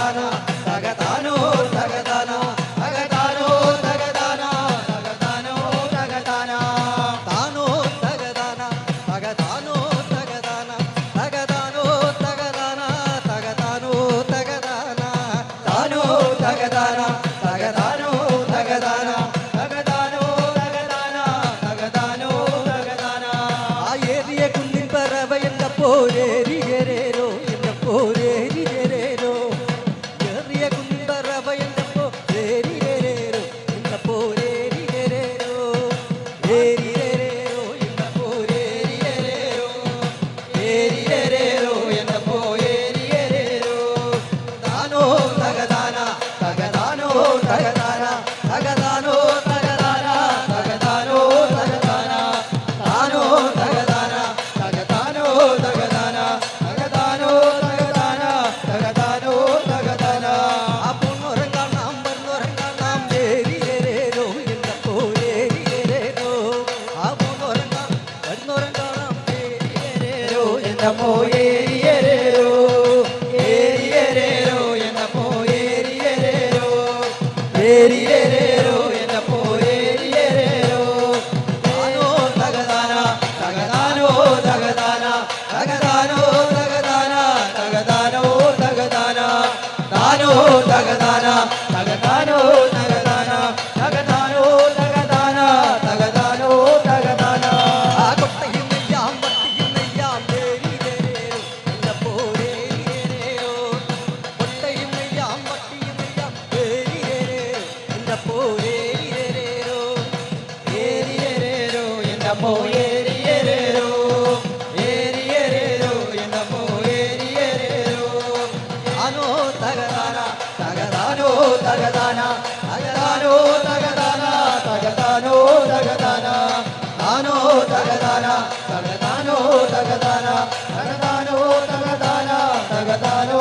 Sara. ഏരിയരേരോ എന്ന പോയേരിയരേരോ ഏരിയരേരോ എന്ന പോയേരിയരേരോ ഏരിയരേരോ. എന്ന പോയേരിയരേരോ താനോ തകതാന തകതാനോ തകതാന താനോ തകതാനോ എന്ന പോരേരിയരേരോ ഏരിയരേരോ എന്ന പോയേരിയരേരോ ഏരിയരേരോ എന്ന പോയേരിയരേരോ താനോ തകതാന തകതാനോ തകതാന തകതാനോ തകതാന തകതാനോ തകതാന താനോ തകതാന തകതാനോ തകതാന. തകതാനോ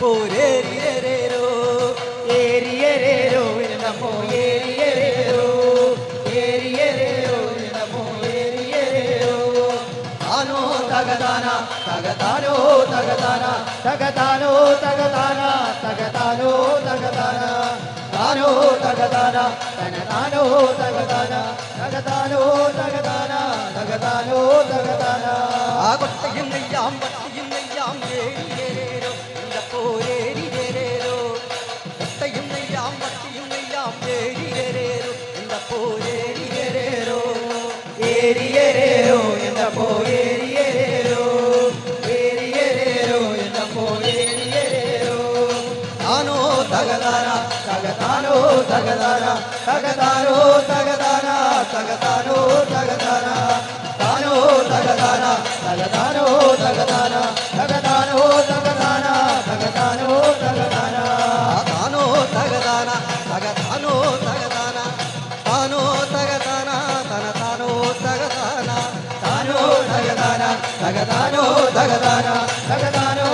പോരേരിയേരേരോ ഏരിയരേരോ എന്റെ ഏരിയരേരോ ഏരിയരേരോ എന്റെ ഏരിയരേരോ താനോ തകതാന തകതാനോ തകതാന തകതാനോ തകതാന തകതാനോ തകതാന. താനോ തകതാന തകതാനോ തകതാന ആ കൊട്ടയും നെയ്യാം വട്ടിയും നെയ്യാം ഏരിയേരോ നെയ്യാം ഏരിയേരോ എന്റെ പോരേരിയേരോ ഏരിയേരോ తగ తానో తగ తాన తానో తగ తాన తన తానో తగ తాన తానో తగ తాన తగ తానో తగ తాన తగ తానో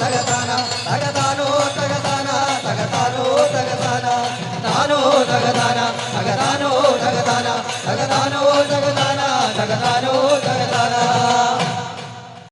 తగ తాన తగ